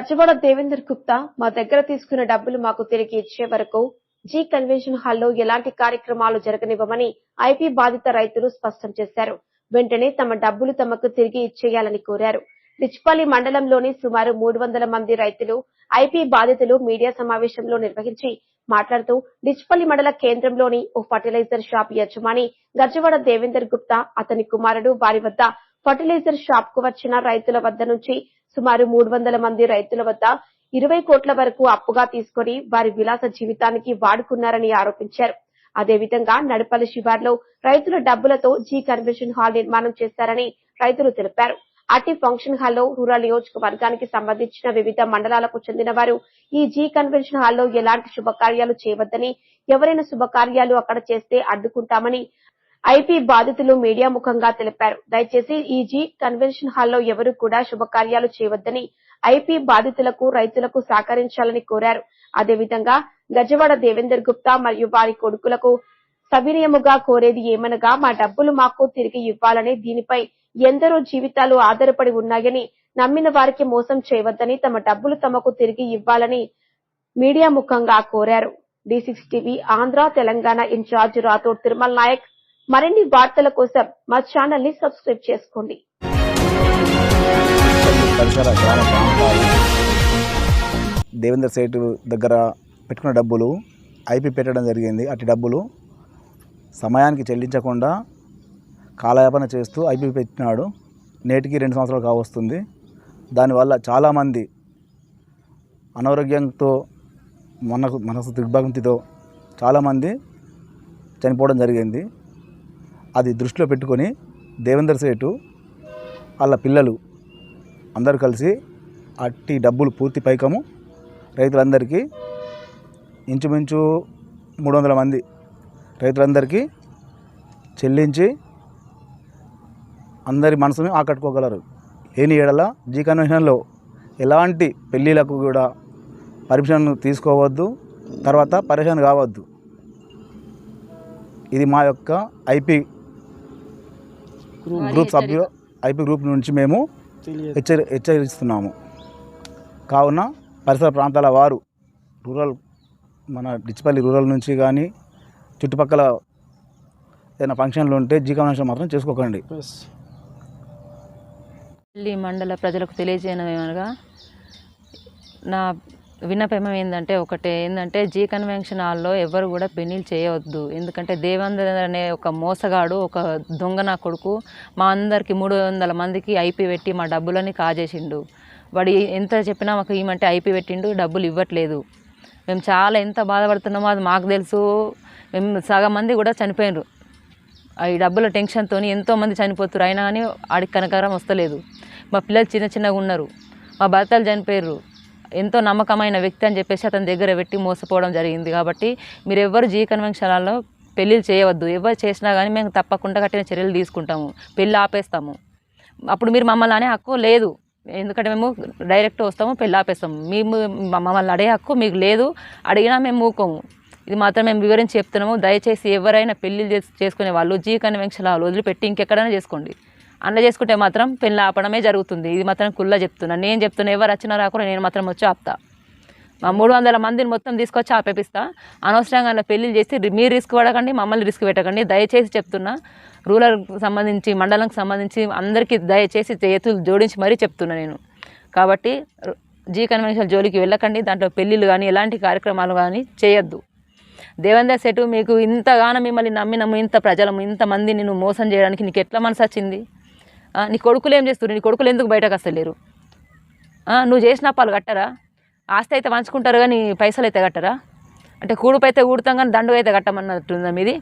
గజవాడ దేవేందర్ గుప్తా మా దగ్గర తీసుకున్న డబ్బులు మాకు తిరిగి ఇచ్చే వరకు జీ కన్వెన్షన్ హాల్లో ఎలాంటి కార్యక్రమాలు జరగనివ్వమని ఐపీ బాధిత రైతులు స్పష్టం చేశారు. వెంటనే తమ డబ్బులు తమకు తిరిగి ఇచ్చేయాలని కోరారు. డిచ్పల్లి మండలంలోని సుమారు మూడు వందల మంది రైతులు ఐపీ బాధితులు మీడియా సమావేశంలో నిర్వహించి మాట్లాడుతూ డిచ్పల్లి మండల కేంద్రంలోని ఓ ఫర్టిలైజర్ షాప్ యజమాని గజవాడ దేవేందర్ గుప్తా అతని కుమారుడు వారి వద్ద ఫర్టిలైజర్ షాప్కు వచ్చిన రైతుల వద్ద నుంచి సుమారు మూడు వందల మంది రైతుల వద్ద ఇరవై కోట్ల వరకు అప్పుగా తీసుకుని వారి విలాస జీవితానికి వాడుకున్నారని ఆరోపించారు. అదేవిధంగా నడపల్లి శివార్లో రైతుల డబ్బులతో జీ కన్వెన్షన్ హాల్ నిర్మాణం చేశారని రైతులు తెలిపారు. అట్టి ఫంక్షన్ హాల్లో రూరల్ నియోజకవర్గానికి సంబంధించిన వివిధ మండలాలకు చెందిన వారు ఈ జీ కన్వెన్షన్ హాల్లో ఎలాంటి శుభకార్యాలు చేయవద్దని ఎవరైనా శుభకార్యాలు అక్కడ చేస్తే అడ్డుకుంటామని ఐపీ బాధితులు మీడియా ముఖంగా తెలిపారు. దయచేసి ఈ జీ కన్వెన్షన్ హాల్లో ఎవరు కూడా శుభకార్యాలు చేయవద్దని ఐపీ బాధితులకు రైతులకు సహకరించాలని కోరారు. అదేవిధంగా గజవాడ దేవేందర్ గుప్తా మరియు వారి కొడుకులకు సవినయముగా కోరేది ఏమనగా మా డబ్బులు మాకు తిరిగి ఇవ్వాలని దీనిపై ఎందరో జీవితాలు ఆధారపడి ఉన్నాయని నమ్మిన వారికి మోసం చేయవద్దని తమ డబ్బులు తమకు తిరిగి ఇవ్వాలని మీడియా ముఖంగా కోరారు. D six TV Andhra Telangana incharge Rathod Tirumala Nayak మరిన్ని వార్తల కోసం మా ఛానల్ని సబ్స్క్రైబ్ చేసుకోండి. దేవేంద్ర దేవేందర్ సేటు దగ్గర పెట్టుకున్న డబ్బులు ఐపీ పెట్టడం జరిగింది. అటు డబ్బులు సమయానికి చెల్లించకుండా కాలయాపన చేస్తూ ఐపీ పెట్టినాడు. నేటికి రెండు సంవత్సరాలు కావస్తుంది. దానివల్ల చాలామంది అనారోగ్యంతో మనకు మనసు దిగ్భ్రాంతితో చాలామంది చనిపోవడం జరిగింది. అది దృష్టిలో పెట్టుకొని దేవేందర్ సేటు వాళ్ళ పిల్లలు అందరూ కలిసి అట్టి డబ్బులు పూర్తి పైకము రైతులందరికీ ఇంచుమించు మూడు వందల మంది రైతులందరికీ చెల్లించి అందరి మనసుని ఆకట్టుకోగలరు. లేని ఏడల జీ కన్వెన్షన్లో ఎలాంటి పెళ్ళిళ్ళకు కూడా పర్మిషన్ తీసుకోవద్దు తర్వాత పరేషాన్ కావద్దు. ఇది మా యొక్క ఐపీ గ్రూప్ సభ్యులు ఐపీ గ్రూప్ నుంచి మేము హెచ్చరి హెచ్చరిస్తున్నాము. కావున పరిసర ప్రాంతాల వారు రూరల్ మన డిచ్చిపల్లి రూరల్ నుంచి కానీ చుట్టుపక్కల ఏదైనా ఫంక్షన్లు ఉంటే జీ కన్వెన్షన్ మాత్రం చేసుకోకండి. మండల ప్రజలకు తెలియజేయనగా నా విన్నపం ఏంటంటే ఒకటే ఏంటంటే జీ కన్వెన్షన్ హాల్లో ఎవరు కూడా పెన్నీళ్ళు చేయవద్దు ఎందుకంటే దేవేంద్ర అనే ఒక మోసగాడు ఒక దొంగ నా కొడుకు మా అందరికి మూడు వందల మందికి ఐపీ పెట్టి మా డబ్బులని కాజేసిండు. వాడు ఎంత చెప్పినా మాకు ఏమంటే ఐపీ పెట్టిండు డబ్బులు ఇవ్వట్లేదు. మేము చాలా ఎంత బాధపడుతున్నామో అది మాకు తెలుసు. మేము సగం మంది కూడా చనిపోయినారు ఈ డబ్బుల టెన్షన్తో ఎంతోమంది చనిపోతున్నారు అయినా కానీ ఆడికి కనకారం వస్తలేదు. మా పిల్లలు చిన్న చిన్నగా ఉన్నారు. మా భర్తలు చనిపోయారు ఎంతో నమ్మకమైన వ్యక్తి అని చెప్పేసి అతని దగ్గర పెట్టి మోసపోవడం జరిగింది కాబట్టి మీరు ఎవరు జీ కన్వెన్షన్లలో పెళ్ళిళ్ళు చేయవద్దు. ఎవరు చేసినా కానీ మేము తప్పకుండా కట్టిన చర్యలు తీసుకుంటాము. పెళ్ళి ఆపేస్తాము. అప్పుడు మీరు మమ్మల్ని అనే హక్కు లేదు. ఎందుకంటే మేము డైరెక్ట్ వస్తాము పెళ్ళి ఆపేస్తాము. మేము మమ్మల్ని అడిగే హక్కు మీకు లేదు. అడిగినా మేము మూకోము ఇది మాత్రం మేము వివరించి చెప్తున్నాము. దయచేసి ఎవరైనా పెళ్ళిళ్ళు చేసుకునే వాళ్ళు జీ కన్వెన్షన్ వదిలిపెట్టి ఇంకెక్కడైనా చేసుకోండి. అన్న చేసుకుంటే మాత్రం పెళ్ళి ఆపడమే జరుగుతుంది. ఇది మాత్రం కుల్ల చెప్తున్నాను నేను చెప్తున్నా ఎవరు వచ్చినా రాకుండా నేను మాత్రం వచ్చి ఆపుతా. మా మూడు వందల మందిని మొత్తం తీసుకొచ్చి ఆపేపిస్తా. అనవసరంగా అలా పెళ్ళిళ్ళు చేసి మీరు రిస్క్ పడకండి మమ్మల్ని రిస్క్ పెట్టకండి. దయచేసి చెప్తున్నా. రూరల్ సంబంధించి మండలంకి సంబంధించి అందరికీ దయచేసి చేతులు జోడించి మరీ చెప్తున్నా నేను. కాబట్టి జీ కన్వెన్షన్ జోలికి వెళ్ళకండి. దాంట్లో పెళ్ళిళ్ళు కానీ ఎలాంటి కార్యక్రమాలు కానీ చేయొద్దు. దేవేందర్ సెటు మీకు ఇంతగానో మిమ్మల్ని నమ్మినము ఇంత ప్రజలము ఇంతమంది నిన్ను మోసం చేయడానికి నీకు ఎట్లా మనసు వచ్చింది? నీ కొడుకులు ఏం చేస్తారు నీ కొడుకులు ఎందుకు బయటకు వస్తలేరు నువ్వు చేసిన పాలు కట్టరా? ఆస్తి అయితే పంచుకుంటారు కానీ పైసలు అయితే కట్టరా? అంటే కూడుపు అయితే కూడుతాం కానీ దండు అయితే కట్టమన్నట్టుందా మీది?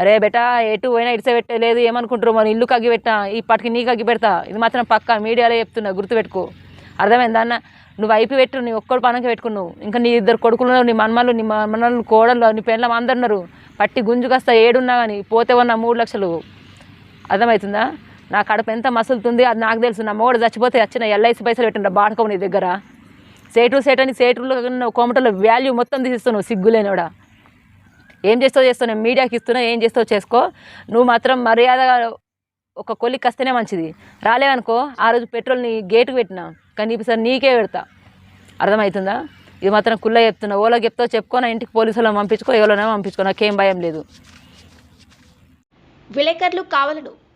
అరే బెటా ఎటు పోయినా ఇడిసే పెట్టలేదు ఏమనుకుంటారు మరి ఇల్లు కగ్గి పెట్టా ఇప్పటికి నీ కగ్గి పెడతా. ఇది మాత్రం పక్క మీడియాలో చెప్తున్నా గుర్తుపెట్టుకో. అర్థమైందా అన్న? నువ్వు అయిపి పెట్టు నీ ఒక్కడు పనకి పెట్టుకున్నావు. ఇంకా నీ ఇద్దరు కొడుకులు ఉన్నారు, నీ మన్మలు నీ మనలు కోడలు నీ పెళ్ళం అందరున్నారు పట్టి గుంజుకొస్తా ఏడున్నా కానీ పోతే ఉన్న మూడు లక్షలు. అర్థమవుతుందా? నా కడుపు ఎంత మసులుతుంది అది నాకు తెలుసు. నా మొగడు చచ్చిపోతే వచ్చిన ఎల్ఐసి పైసలు పెట్టిన బాడకవు నీ దగ్గర. సేటు సేట్ అని సేటులో కోమటలో వాల్యూ మొత్తం తీసిస్తున్నావు సిగ్గులేనివాడా ఏం చేస్తావు చేస్తావు నేను మీడియాకి ఇస్తున్నా ఏం చేస్తావు చేసుకో. నువ్వు మాత్రం మర్యాదగా ఒక కొలికి వస్తేనే మంచిది. రాలేవనుకో ఆ రోజు పెట్రోల్ని గేటుకు పెట్టినా. కానీ ఇప్పుడు సార్ నీకే పెడతా. అర్థమవుతుందా ఇది మాత్రం కుల్ల చెప్తున్నా. ఓలో చెప్తావు చెప్పుకో నా ఇంటికి పోలీసులను పంపించుకో ఎవరైనా పంపించుకో. నాకేం భయం లేదు. విలేకరులు కావాలను